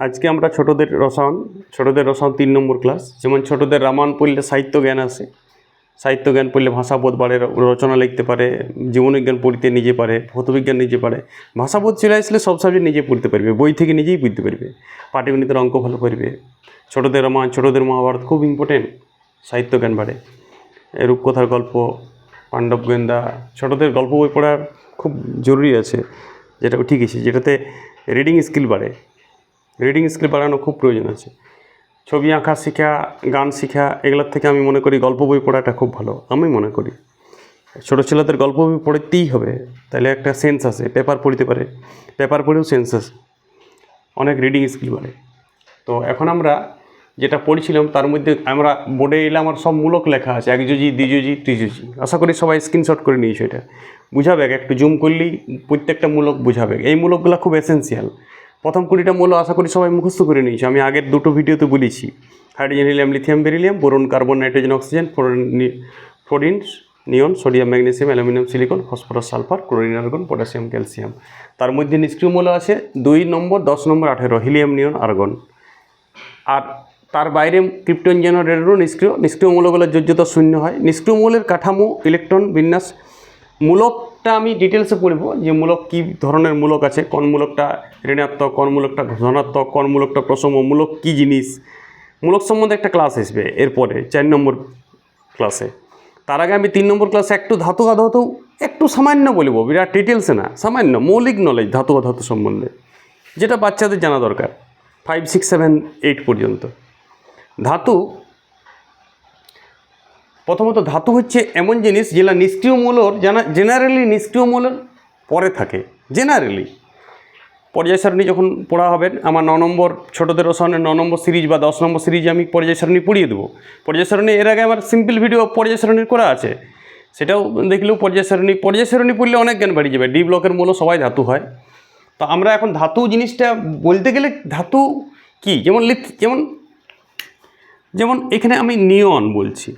আজকে আমরা ছোটদের রসায়ন ছোটদের রসায়ন তিন নম্বর ক্লাস যেমন ছোটদের রামায়ণ পড়লে সাহিত্য জ্ঞান আসে সাহিত্য জ্ঞান পড়লে ভাষাবোধ বাড়ে, রচনা লিখতে পারে, জীবনবিজ্ঞান পড়তে নিজে পারে, ভৌতবিজ্ঞান নিজে পারে। ভাষাবোধ চলে আসলে সব সাবজেক্ট নিজে পড়তে পারবে, বই থেকে নিজেই পড়তে পারবে, পাটিগণিতের অঙ্ক ভালো পারবে ছোটদের রামায়ণ, ছোটদের মহাভারত খুব ইম্পর্টেন্ট সাহিত্য জ্ঞান বাড়ে। রূপকথার গল্প, পাণ্ডব গোয়েন্দা, ছোটদের গল্প বই পড়ার খুব জরুরি আছে, যেটা ঠিক আছে, যেটাতে রিডিং স্কিল বাড়ে। রিডিং স্কিল বাড়ানো খুব প্রয়োজন আছে। ছবি আঁকা শেখা, গান শেখা, এগুলোর থেকে আমি মনে করি গল্প বই পড়াটা খুব ভালো, আমি মনে করি। ছোটো ছেলেদের গল্প বই পড়তেই হবে, তাহলে একটা সেন্স আছে পেপার পড়তে পারে পেপার পড়েও সেন্স আছে। অনেক রিডিং স্কিল বাড়ে। তো এখন আমরা যেটা পড়েছিলাম, তার মধ্যে আমরা বোর্ডে এলে আমার সব মূলক লেখা আছে, একযোজি, দ্বিযোজি, ত্রিযোজি। আশা করি সবাই স্ক্রিনশট করে নিয়েছো এটা। বুঝাবে একটু জুম করলেই প্রত্যেকটা মূলক বুঝাবে। এই মূলকগুলো খুব এসেন্সিয়াল প্রথম কুড়িটা মূল আশা করি সবাই মুখস্থ করে নিয়েছো। আমি আগের দুটো ভিডিওতে বলেছি, hydrogen, helium, lithium, beryllium, boron, carbon, nitrogen, oxygen, fluorine neon, sodium, magnesium, aluminium, silicon, phosphorus, sulphur, chlorine, argon, potassium, calcium. তার মধ্যে নিষ্ক্রিয় মূল আছে দুই নম্বর, দশ নম্বর, আঠেরো, হিলিয়াম, নিয়ন, আর্গন। আর তার বাইরে ক্রিপ্টন জেনারেটরও নিষ্ক্রিয়। নিষ্ক্রিয় মূলগুলোর যোজ্যতা শূন্য হয়। নিষ্ক্রিয় মূলের কাঠামো, ইলেকট্রন, বিন্যাস মূলকটা আমি ডিটেলসে পড়ব যে মূলক কী ধরনের মূলক আছে, কোন মূলকটা ঋণাত্মক, কোন মূলকটা ধনাত্মক, কোন মূলকটা প্রসম, মূলক কী জিনিস? মূলক সম্বন্ধে একটা ক্লাস আসবে এরপরে, চার নম্বর ক্লাসে তার আগে আমি তিন নম্বর ক্লাসে একটু ধাতু অধাতু একটু সামান্য বলব, বিরাট ডিটেলসে না, সামান্য, মৌলিক নলেজ ধাতু অধাতু সম্বন্ধে, যেটা বাচ্চাদের জানা দরকার ফাইভ সিক্স সেভেন এইট পর্যন্ত। ধাতু প্রথমত ধাতু হচ্ছে এমন জিনিস যেটা নিষ্ক্রিয় মূলর জানা জেনারেলি নিষ্ক্রিয় মূলর পরে থাকে জেনারেলি পর্যায় সারণী যখন পড়া হবে, আমার ন নম্বর ছোটোদের রসায়নের ন নম্বর সিরিজ বা দশ নম্বর সিরিজ আমি পর্যায় সারণী পড়িয়ে দেবো। পর্যায় সারণী এর আগে আমার সিম্পল ভিডিও পর্যায় সারণীর করা আছে। সেটাও দেখলেও পর্যায় সারণী পর্যায় সারণী পড়লে অনেক জ্ঞান বাড়িয়ে যাবে ডি ব্লকের মূল সবাই ধাতু হয়। তো আমরা এখন ধাতু জিনিসটা বলতে গেলে ধাতু কি? যেমন লিথ যেমন যেমন এখানে আমি নিয়ন বলছি।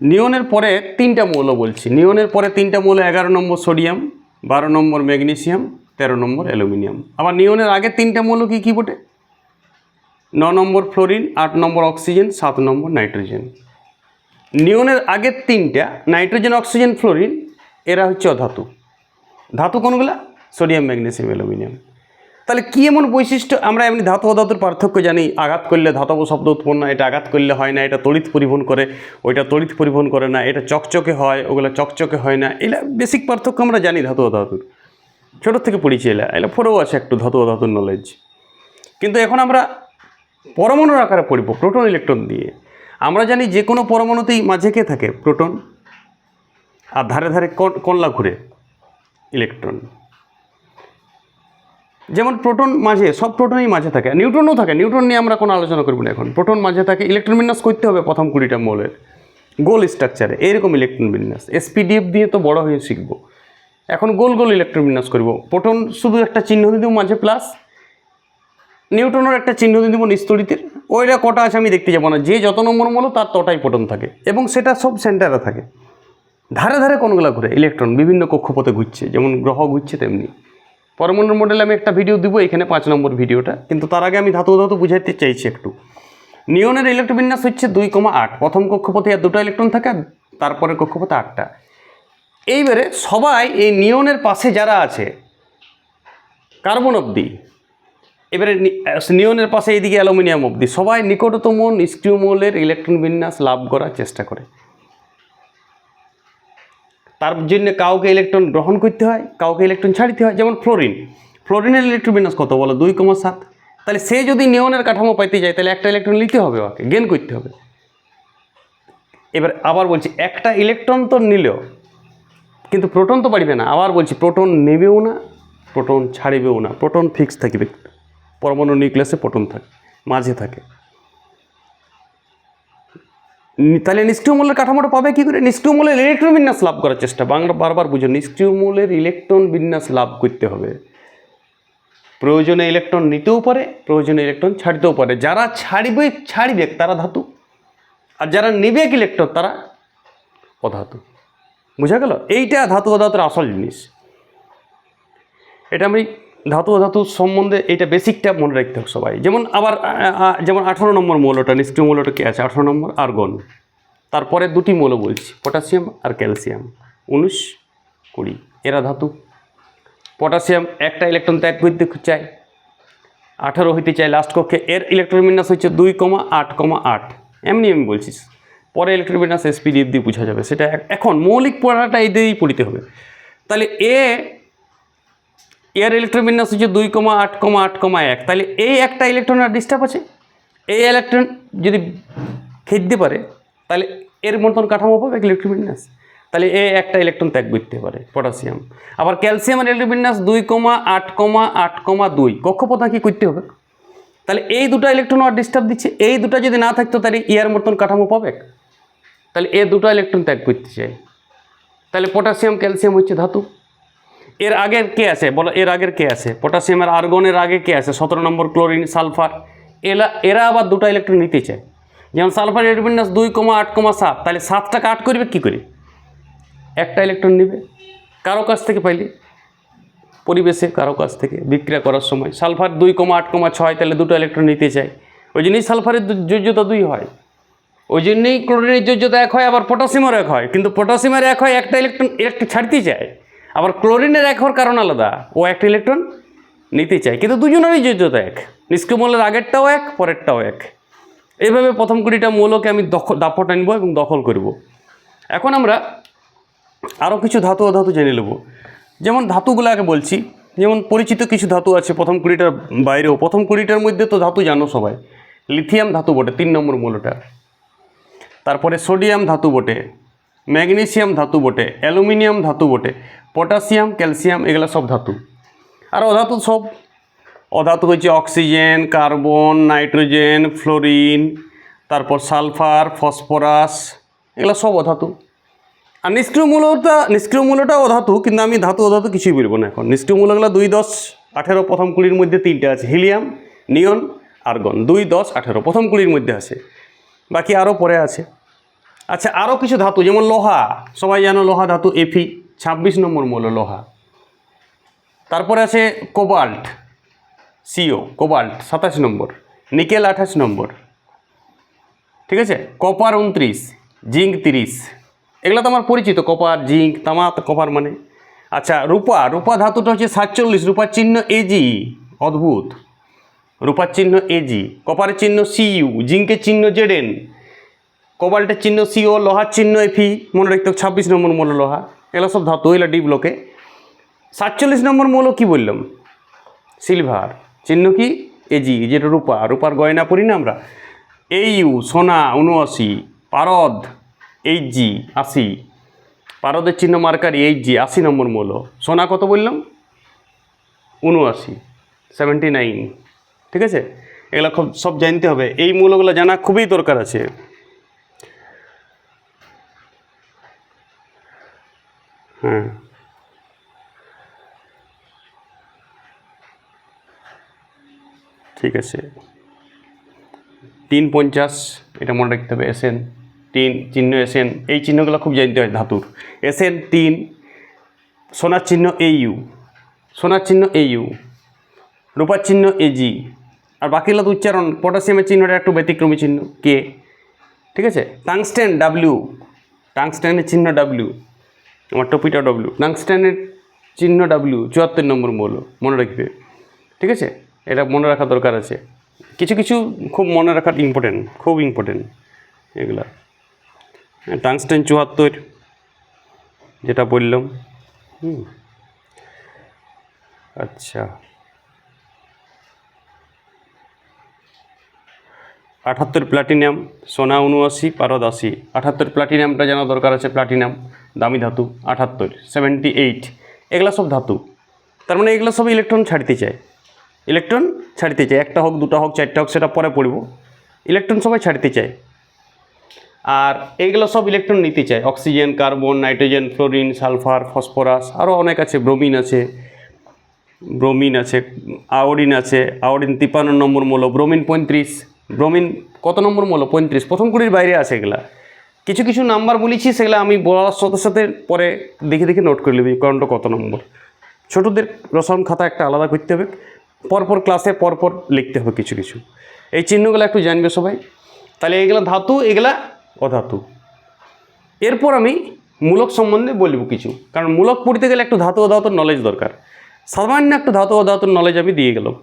নিয়নের পরে তিনটা মৌল বলছি। নিয়নের পরে তিনটা মৌল, এগারো নম্বর সোডিয়াম, বারো নম্বর ম্যাগনেসিয়াম, তেরো নম্বর অ্যালুমিনিয়াম। আবার নিয়নের আগে তিনটা মৌল কি, কী বটে? ন নম্বর ফ্লোরিন, আট নম্বর অক্সিজেন, সাত নম্বর নাইট্রোজেন। নিয়নের আগের তিনটা, নাইট্রোজেন, অক্সিজেন, ফ্লোরিন, এরা হচ্ছে অধাতু। ধাতু কোনগুলা? Sodium, magnesium, aluminium. তাহলে কী এমন বৈশিষ্ট্য? আমরা এমনি ধাতু অধাতুর পার্থক্য জানি। আঘাত করলে ধাতব শব্দ উৎপন্ন, এটা আঘাত করলে হয় না, এটা তড়িৎ পরিবহন করে, ওইটা তড়িৎ পরিবহন করে না, এটা চকচকে হয়, ওগুলো চকচকে হয় না এগুলা বেসিক পার্থক্য আমরা জানি ধাতু অধাতুর ছোটোর থেকে পড়েছি এলা এলা ফোরেও আছে একটু ধাতু অধাতুর নলেজ কিন্তু এখন আমরা পরমাণুর আকারে পড়ব প্রোটন ইলেকট্রন দিয়ে। আমরা জানি যে কোনো পরমাণুতেই মাঝে কে থাকে? প্রোটন আর ধারে ধারে কন- কণলা ঘুরে ইলেকট্রন যেমন প্রোটন মাঝে, সব প্রোটনই মাঝে থাকে। নিউট্রনও থাকে, নিউট্রন নিয়ে আমরা কোনো আলোচনা করব না এখন। প্রোটন মাঝে থাকে ইলেকট্রন বিন্যাস করতে হবে প্রথম কুড়িটা মৌলের। গোল স্ট্রাকচারে এইরকম ইলেকট্রন বিন্যাস। এসপিডিএফ দিয়ে তো বড় হয়ে শিখব। এখন গোল গোল ইলেকট্রন বিন্যাস করব। প্রোটন শুধু একটা চিহ্ন দিয়ে দেবো মাঝে প্লাস নিউটনের একটা চিহ্ন দিয়ে দেবো নিস্তড়িতের। ওইটা কটা আছে আমি দেখতে যাব না। যে যত নম্বর মূল, তার তটাই প্রোটন থাকে। এবং সেটা সব সেন্টারে থাকে। ধারে ধারে কোনগুলো ঘুরে? ইলেকট্রন বিভিন্ন কক্ষপথে ঘুরছে, যেমন গ্রহ ঘুরছে তেমনি। পরমাণুর মডেলে আমি একটা ভিডিও দিব, এখানে পাঁচ নম্বর ভিডিওটা কিন্তু তার আগে আমি ধাতু ধাতু বুঝাইতে চাইছি একটু। নিয়নের ইলেকট্রোবিন্যাস হচ্ছে দুই কমা আট। প্রথম কক্ষপথে আর দুটো ইলেকট্রন থাকে, আর তারপরে কক্ষপথে আটটা। এইবারে সবাই এই নিয়নের পাশে যারা আছে, কার্বন অবধি এবারে নিয়নের পাশে এইদিকে অ্যালুমিনিয়াম অবধি সবাই নিকটতম নিষ্ক্রিয় মৌলের ইলেকট্রন বিন্যাস লাভ করার চেষ্টা করে। তার জন্য কাউকে ইলেকট্রন গ্রহণ করতে হয়, কাউকে ইলেকট্রন ছাড়িতে হয়, যেমন ফ্লোরিন ফ্লোরিনের ইলেকট্রন বিন্যাস কত বলো? দুই কমা সাত। তাহলে সে যদি নিয়নের কাঠামো পাইতে যায়, তাহলে একটা ইলেকট্রন নিতে হবে ওকে গেন করতে হবে। এবার আবার বলছি, একটা ইলেকট্রন তো নিলেও, কিন্তু প্রোটন তো পারবে না। আবার বলছি প্রোটন নেবেও না প্রোটন ছাড়িবেও না। প্রোটন ফিক্স থাকবে। পরমাণু নিউক্লিয়াসে প্রোটন থাকে, মাঝে থাকে। তাহলে নিষ্ক্রিয় মূলের কাঠামোটা পাবে কী করে? নিষ্ক্রিয় মূলের ইলেকট্রন বিন্যাস লাভ করার চেষ্টা। বাংলা বারবার বুঝো নিষ্ক্রিয় মূলের ইলেকট্রন বিন্যাস লাভ করতে হবে। প্রয়োজনে ইলেকট্রন নিতেও পারে, প্রয়োজনে ইলেকট্রন ছাড়তেও পারে। যারা ছাড়বে ছাড়বে, তারা ধাতু। আর যারা নেবে ইলেকট্রন তারা অধাতু। বুঝা গেল? এইটা ধাতু অধাতুর আসল জিনিস। এটা আমি ধাতু অধাতু সম্বন্ধে এটা বেসিকটা মনে রাখতে হবে সবাই। যেমন আবার যেমন আঠারো নম্বর মৌলটা নিষ্ক্রিয় মৌলটা কি আছে? আঠারো নম্বর আর্গন। তারপরে দুটি মৌল বলছি, পটাশিয়াম আর ক্যালসিয়াম। উনিশ কুড়ি, এরা ধাতু। পটাশিয়াম একটা ইলেকট্রন ত্যাগ করতে চায় আঠারো হইতে চায় লাস্ট কক্ষে, এর ইলেকট্রন বিন্যাস হচ্ছে দুই কমা আট কমা আট। এমনি আমি বলছিস পরে ইলেকট্রন বিন্যাস এসপিডিএফ দিয়ে বোঝা যাবে। সেটা এখন মৌলিক পড়াটা এই দিয়েই পড়িতে হবে। তাহলে এ এর ইলেকট্রন বিন্যাস হচ্ছে দুই কমা আট কমা আট কমা এক। তাহলে এই একটা ইলেকট্রন আর ডিস্টার্ব আছে। এই ইলেকট্রন যদি খেতে পারে, তাহলে এর মতন কাঠামো পাবে ইলেকট্রন বিন্যাস তাহলে এ একটা ইলেকট্রন ত্যাগ করতে পারে পটাশিয়াম আবার ক্যালসিয়ামের ইলেকট্রন বিন্যাস দুই কমা আট কমা আট কমা দুই। কক্ষপথা কি করতে হবে? তাহলে এই দুটো ইলেকট্রন আর ডিস্টার্ব দিচ্ছে, এই দুটো যদি না থাকতো, তাহলে ইয়ার মতন কাঠামো পাবে? তাহলে এ দুটো ইলেকট্রন ত্যাগ করতে চাই। তাহলে পটাশিয়াম ক্যালসিয়াম হচ্ছে ধাতু। এর আগের কে আছে? বলো, এর আগের কে আছে? পটাশিয়ামের আর্গনের আগে কে আছে? সতেরো নম্বর ক্লোরিন, সালফার। এরা এরা আবার দুটো ইলেকট্রন নিতে চায় যেমন সালফার ইলেকট্রন দুই কমা আট কমা সাত, তাহলে সাতটাকে আট করবে, কী করে? একটা ইলেকট্রন নেবে। কারও কাছ থেকে পাইলে। পরিবেশে কারও কাছ থেকে বিক্রিয়া করার সময়। সালফার দুই কমা আট কমা ছয়, তাহলে দুটো ইলেকট্রন নিতে চায়। ওই জন্যই সালফারের যোজ্যতা দুই হয়। ওই জন্যই ক্লোরিনের যোজ্যতা এক হয়, আবার পটাশিয়ামের এক হয়। কিন্তু পটাশিয়ামের এক হয়, একটা ইলেকট্রন একটা ছাড়তে চায়। আবার ক্লোরিনের এক হওয়ার কারণ আলাদা। ও একটা ইলেকট্রন নিতে চায়, কিন্তু দুজনেরই যোজ্যতা এক। নিষ্ক্রিয়মূলের আগেরটাও এক, পরেরটাও এক। এইভাবে প্রথম কুড়িটা মৌলকে আমি দখল দাপট আনব এবং দখল করব। এখন আমরা আরও কিছু ধাতু অধাতু জেনে নেব। যেমন ধাতুগুলোকে বলছি, যেমন পরিচিত কিছু ধাতু আছে প্রথম কুড়িটার বাইরেও। প্রথম কুড়িটার মধ্যে তো ধাতু জানো সবাই। লিথিয়াম ধাতু বটে, তিন নম্বর মূলটা। তারপরে সোডিয়াম ধাতু বটে, ম্যাগনেসিয়াম ধাতু বটে, অ্যালুমিনিয়াম ধাতু বটে। পটাশিয়াম, ক্যালসিয়াম, এগুলো সব ধাতু। আর অধাতু সব। অধাতু হচ্ছে অক্সিজেন, কার্বন, নাইট্রোজেন, ফ্লোরিন, তারপর সালফার, ফসফরাস, এগুলো সব অধাতু আর নিষ্ক্রিয় মূলটা নিষ্ক্রিয় মূলটা অধাতু কিন্তু আমি ধাতু অধাতু কিছুই বলব না এখন। নিষ্ক্রিয় মূলগুলো দুই দশ আঠেরো প্রথম কুড়ির মধ্যে তিনটে আছে। Helium, neon, argon. দুই দশ আঠেরো প্রথম কুড়ির মধ্যে আছে। বাকি আরও পরে আছে। আচ্ছা আরও কিছু ধাতু, যেমন লোহা। সবাই জানো লোহা ধাতু এফি ছাব্বিশ নম্বর মূল লোহা। তারপরে আছে কোবাল্ট, সিও, কোবাল্ট, সাতাশ নম্বর, নিকেল আঠাশ নম্বর। ঠিক আছে? কপার উনত্রিশ জিঙ্ক তিরিশ। এগুলো তো আমার পরিচিত, কপার, জিঙ্ক তামা কপার মানে। আচ্ছা রূপা রূপা ধাতুটা হচ্ছে সাতচল্লিশ, রূপার চিহ্ন এজি অদ্ভুত। রূপার চিহ্ন এজি কপারের চিহ্ন সিইউ জিঙ্কের চিহ্ন জেডেন কোবাল্টের চিহ্ন সিও লোহার চিহ্ন এফি মনে রাখতে ছাব্বিশ নম্বর মূল লোহা। এগুলো সব ধাতু এগুলো ডি ব্লকে সাতচল্লিশ নম্বর মূল কী বললাম? সিলভার। চিহ্ন কি? এজি, যেটা রূপা। রূপার গয়না পরি না আমরা? এই ইউ সোনা উনআশি পারদ এইচ জি আশি। পারদের চিহ্ন মার্কারি এইচ জি আশি নম্বর মূল। সোনা কত বললাম? উনআশি সেভেন্টি নাইন ঠিক আছে? এগুলো খুব, সব জানতে হবে। এই মূলগুলো জানা খুবই দরকার আছে। হ্যাঁ ঠিক আছে। তিন পঞ্চাশ, এটা মনে রাখতে হবে, এসএন। তিন চিহ্ন, এসএন। এই চিহ্নগুলো খুব জানতে হয় ধাতুর। এসএন তিন, সোনার চিহ্ন এইউ সোনার চিহ্ন এইউ রূপার চিহ্ন এজি আর বাকিগুলো উচ্চারণ, পটাশিয়ামের চিহ্নটা একটু ব্যতিক্রমী চিহ্ন, কে? ঠিক আছে? Tungsten, W. টাংস্টেনের চিহ্ন, ডাব্লিউ। আমার টপিটা ডাব্লিউ টাংস্টেনের চিহ্ন ডাব্লিউ চুয়াত্তর নম্বর মৌল, মনে রাখবে। ঠিক আছে? এটা মনে রাখা দরকার আছে। কিছু কিছু খুব মনে রাখার ইম্পর্টেন্ট খুব ইম্পর্টেন্ট এগুলা। হ্যাঁ টাংস্টেন চুয়াত্তর, যেটা বললাম আচ্ছা। আটাত্তর প্লাটিনাম সোনা উনআশি পারদ আশি। আটাত্তর প্লাটিনামটা জানা দরকার আছে প্লাটিনাম দামি ধাতু আটাত্তর সেভেন্টি এইট এগুলা সব ধাতু। তার মানে এগুলো সব ইলেকট্রন ছাড়তে চায়। ইলেকট্রন ছাড়তে চায়। একটা হোক, দুটা হোক, চারটা হোক, সেটা পরে পড়ব। ইলেকট্রন সবাই ছাড়তে চায়। আর এইগুলো সব ইলেকট্রন নিতে চায়। Oxygen carbon nitrogen fluorine sulphur phosphorus আরও অনেক আছে। ব্রোমিন আছে। ব্রোমিন আছে। আয়োডিন আছে। আয়োডিন তিপ্পান্ন নম্বর মূল ব্রোমিন পঁয়ত্রিশ। ব্রোমিন কত নম্বর মূল? পঁয়ত্রিশ। প্রথম কুড়ির বাইরে আছে এগুলা। কিছু কিছু নাম্বার বলেছি, সেগুলো আমি বলার সাথে সাথে পরে দেখে দেখে নোট করে নেবি কারণটা কত নম্বর। ছোটদের রসায়ন খাতা একটা আলাদা করতে হবে, পরপর ক্লাসে পরপর লিখতে হবে কিছু কিছু। এই চিহ্নগুলো একটু জানবে সবাই। তাহলে এগুলো ধাতু, এগুলা অধাতু। এরপর আমি মূলক সম্বন্ধে বলব কিছু, কারণ মূলক পড়তে গেলে একটু ধাতু অধাতুর নলেজ দরকার। সামান্য একটু ধাতু অধাতুর নলেজ আমি দিয়ে গেলাম।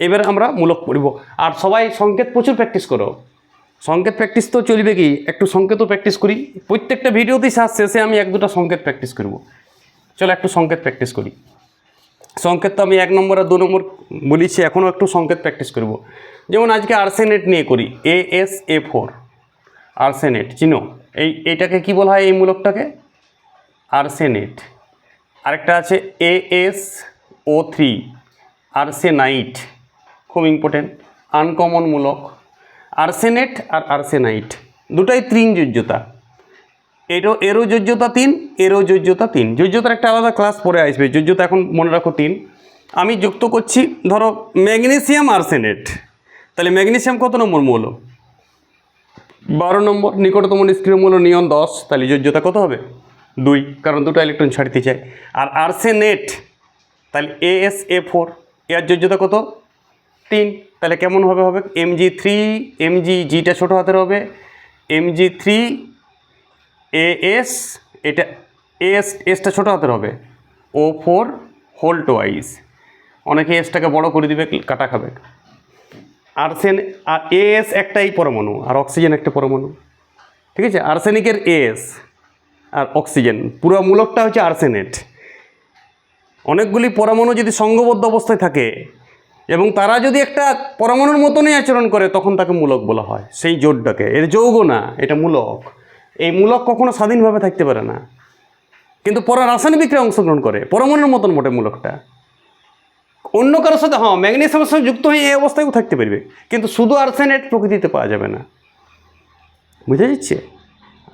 এবার আমরা মূলক পড়ব। আর সবাই সংকেত প্রচুর প্র্যাকটিস করো। সংকেত প্র্যাকটিস তো চলবে কি? একটু সংকেতও প্র্যাকটিস করি। প্রত্যেকটা ভিডিওতেই শেষ শেষে আমি এক দুটো সংকেত প্র্যাকটিস করব। চলো একটু সংকেত প্র্যাকটিস করি। সংকেত তো আমি এক নম্বর আর দু নম্বর বলেছি, এখনও একটু সংকেত প্র্যাকটিস করব। যেমন আজকে আর্সেনেট নিয়ে করি A S A four. Arsenate চিনো এই, এটাকে কি বলা হয় এই মূলকটাকে? আর্সেনেট। আরেকটা আছে A S O three, arsenite. খুব ইম্পর্টেন্ট আনকমন মূলক। আর্সেনেট আর আর্সেনাইট। দুটাই ত্রিন যোজ্যতা। এরও এরও যোজ্যতা তিন, এরও যোজ্যতা তিন। যোজ্যতার একটা আলাদা ক্লাস পরে আসবে, যোজ্যতা এখন মনে রাখো তিন। আমি যুক্ত করছি, ধরো, ম্যাগনেসিয়াম আর্সেনেট। তাহলে ম্যাগনেসিয়াম কত নম্বর মৌল? বারো নম্বর, নিকটতম নিষ্ক্রিয় মূল্য নিয়ন দশ। তাহলে যোজ্যতা কত হবে? দুই, কারণ দুটো ইলেকট্রন ছাড়তে চায় আর আর্সেনেট, তাহলে এ এস এ ফোর এর যোজ্যতা কত? তিন, তাহলে কেমনভাবে হবে M G three M G জিটা ছোটো হাতের হবে M G three A S এটা এস এসটা ছোটো হাতের হবে ও ফোর হোল টোয়াইস অনেকে এসটাকে বড় করে দিবে, কাটা খাবে। আর্সেন, আর এএস একটাই পরমাণু, আর অক্সিজেন একটা পরমাণু। ঠিক আছে? আর্সেনিকের এএস আর অক্সিজেন, পুরো মূলকটা হচ্ছে আর্সেনেট। অনেকগুলি পরমাণু যদি সঙ্গবদ্ধ অবস্থায় থাকে এবং তারা যদি একটা পরমাণুর মতনই আচরণ করে, তখন তাকে মূলক বলা হয়। সেই জোটটাকে। এর যৌগ না, এটা মূলক। এই মূলক কখনো স্বাধীনভাবে থাকতে পারে না। কিন্তু পরে রাসায়নিক বিক্রিয়া অংশগ্রহণ করে। পরমাণুর মতন মোটে মূলকটা। অন্য কারোর সাথে হ্যাঁ ম্যাগনেসিয়ামের সঙ্গে যুক্ত হয়ে এই অবস্থায়ও থাকতে পারবে। কিন্তু শুধু আর্সেনেট প্রকৃতিতে পাওয়া যাবে না। বুঝে যাচ্ছে?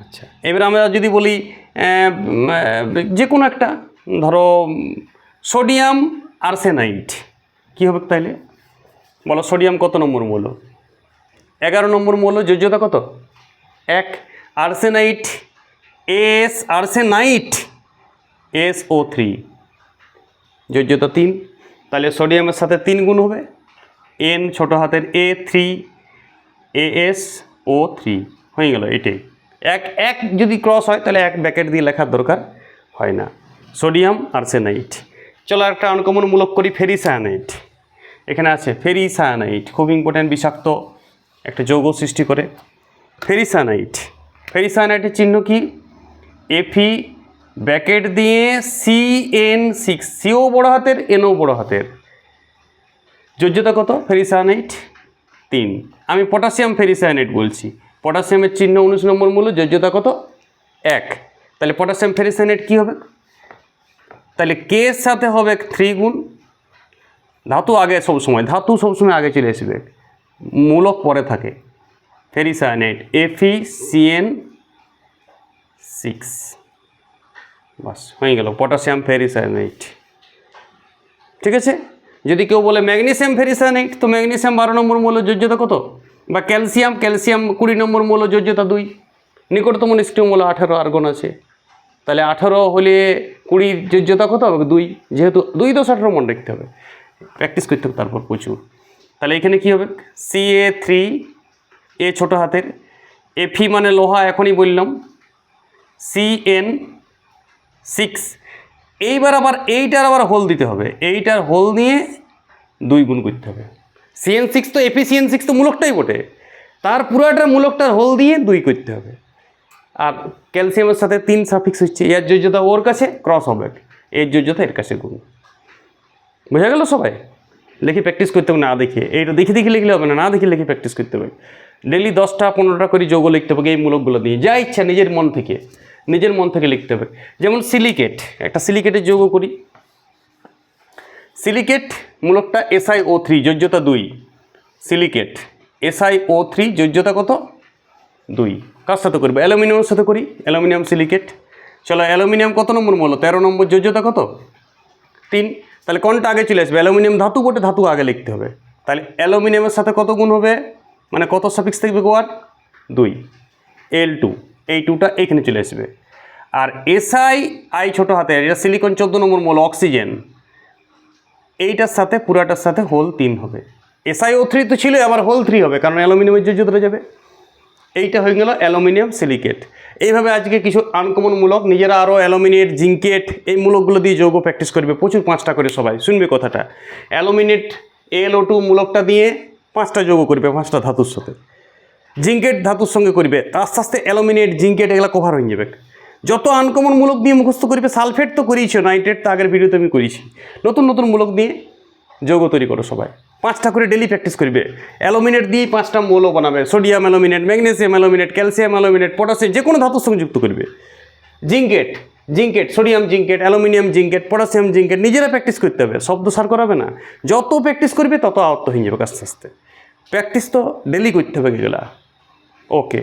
আচ্ছা এবার আমরা যদি বলি যে কোনো একটা, ধরো, সোডিয়াম আর্সেনাইট কী হবে তাইলে? বলো সোডিয়াম কত নম্বর মৌল? এগারো নম্বর মৌল যোজ্যতা কত? এক। Arsenite S arsenite S O three যোজ্যতা তিন। তাহলে সোডিয়ামের সাথে তিন গুণ হবে। এন ছোটো হাতের A three A S O three হয়ে গেল এটাই। এক এক যদি ক্রস হয় তাহলে এক ব্যাকেট দিয়ে লেখার দরকার হয় না। সোডিয়াম আর্সেনাইট চলো একটা আনকমন মূলক করি ফেরিসায়ানাইট এখানে আছে ফেরিসায়ানাইট খুব ইম্পর্ট্যান্ট বিষাক্ত একটা যৌগ সৃষ্টি করে। ফেরিসায়ানাইট ফেরিসায়ানাইটের চিহ্ন কি? এফি ব্যাকেট দিয়ে C N six C O বড় হাতের এনও বড় হাতের। যোজ্যতা কত? ফেরিসায়ানাইট তিন। আমি পটাশিয়াম ফেরিসায়ানাইট বলছি। পটাশিয়ামের চিহ্ন উনিশ নম্বর মূল্য, যোজ্যতা কত? এক। তাহলে পটাশিয়াম ফেরিসায়ানাইট কী হবে? তাহলে কে এর সাথে হবে থ্রি গুণ? ধাতু আগে সব সময়, ধাতু সবসময় আগে চলে আসবে। মূলক পরে থাকে। ফেরিসায়ানাইট এফি সিএন সিক্স বাস, হয়ে গেল, পটাশিয়াম ফেরিসায়ানাইট ঠিক আছে? যদি কেউ বলে ম্যাগনেসিয়াম ফেরিসায়ানাইট তো ম্যাগনেসিয়াম বারো নম্বর মূল্য যোজ্যতা কত? বা ক্যালসিয়াম ক্যালসিয়াম কুড়ি নম্বর মূল্য যোজ্যতা দুই। নিকটতম নিষ্ক্রিয় মূল্য আঠেরো, আর্গন আছে। তাহলে আঠারো হলে কুড়ির যোজ্যতা কত হবে, দুই যেহেতু দুই দশ আঠারো মনে রাখতে হবে। প্র্যাকটিস করতে হবে তারপর প্রচুর। তাহলে এখানে কী হবে? সি এ থ্রি এ ছোটো হাতের এফি মানে লোহা, এখনই বললাম। সি এন সিক্স এইবার আবার এইটার আবার হোল দিতে হবে। এইটার হোল নিয়ে দুই গুণ করতে হবে। সিএন সিক্স তো এফিসিএন সিক্স তো মূলকটাই বটে। তার পুরোটার মূলকটার হোল দিয়ে দুই করতে হবে। আর ক্যালসিয়ামের সাথে তিন সাফিক্স হচ্ছে। এর যোজ্যতা ওর কাছে ক্রস হবে। এর যোজ্যতা এর কাছে গুণ। বোঝা গেল সবাই? লিখে প্র্যাকটিস করতে হবে, না দেখে এইটা দেখে দেখে লিখলে হবে না না দেখে লিখে প্র্যাকটিস করতে হবে। ডেলি দশটা, পনেরোটা করে যোগ লিখতে হবে, এই মূলকগুলো দিয়ে। যা ইচ্ছা নিজের মন থেকে, নিজের মন থেকে লিখতে হবে। যেমন সিলিকেট একটা সিলিকেটের যোগ করি। সিলিকেট মূলকটা এসআই ও থ্রি যোজ্যতা দুই। Silicate S I O three যোজ্যতা কত? দুই। কার সাথে করব? অ্যালুমিনিয়ামের সাথে করি, অ্যালুমিনিয়াম সিলিকেট। চলো, অ্যালুমিনিয়াম কত নম্বর মূল্য তেরো নম্বর যোজ্যতা কত? তিন। তাহলে কোনটা আগে চলে আসবে? অ্যালুমিনিয়াম ধাতু বটে ধাতু আগে লিখতে হবে। তাহলে অ্যালুমিনিয়ামের সাথে কত গুণ হবে? মানে কত সাফিক্স থাকবে গোয়ার? দুই। এল টু এই টুটা এখানে চলে আসবে। আর এসআই আই ছোটো হাতে, এটা সিলিকন চোদ্দ নম্বর মল অক্সিজেন এইটার সাথে, পুরাটার সাথে হোল তিন হবে। এসআই ও থ্রি তো ছিল আবার হোল থ্রি হবে, কারণ অ্যালুমিনিয়ামের যোজ্যতা যাবে। এইটা হয়ে গেল অ্যালুমিনিয়াম সিলিকেট। এইভাবে আজকে কিছু আনকমন মূলক, নিজেরা আরও অ্যালুমিনিয়েট, জিঙ্কেট, এই মূলকগুলো দিয়ে যৌগ প্র্যাকটিস করবে, প্রচুর পাঁচটা করে সবাই, শুনবে কথাটা। অ্যালুমিনেট এল ও টু মূলকটা দিয়ে পাঁচটা যৌগ করবে, পাঁচটা ধাতুর সাথে। জিঙ্কেট ধাতুর সঙ্গে করবে, আস্তে আস্তে অ্যালুমিনেট জিঙ্কেট এগুলো কভার হয়ে যাবে। যত আনকমন মূলক দিয়ে মুখস্থ করবে, সালফেট তো করিয়েছো নাইট্রেট তো আগের ভিডিওতে আমি করেছি নতুন নতুন মূলক দিয়ে যৌগ তৈরি করো সবাই। পাঁচটা করে ডেলি প্র্যাকটিস করবে। অ্যালোমিনেট দিয়ে পাঁচটা মৌল বানাবে। Sodium aluminate magnesium aluminate calcium aluminate potassium যে কোনো ধাতুর সঙ্গে যুক্ত করবে। Zincate zincate sodium zincate aluminium zincate potassium zincate নিজেরা প্র্যাকটিস করতে হবে। শব্দ সার করাবে না। যত প্র্যাকটিস করবে, তত আয়ত্ত হয়ে যাবে আস্তে আস্তে। প্র্যাকটিস তো ডেলি করতে হবে এগুলা। ওকে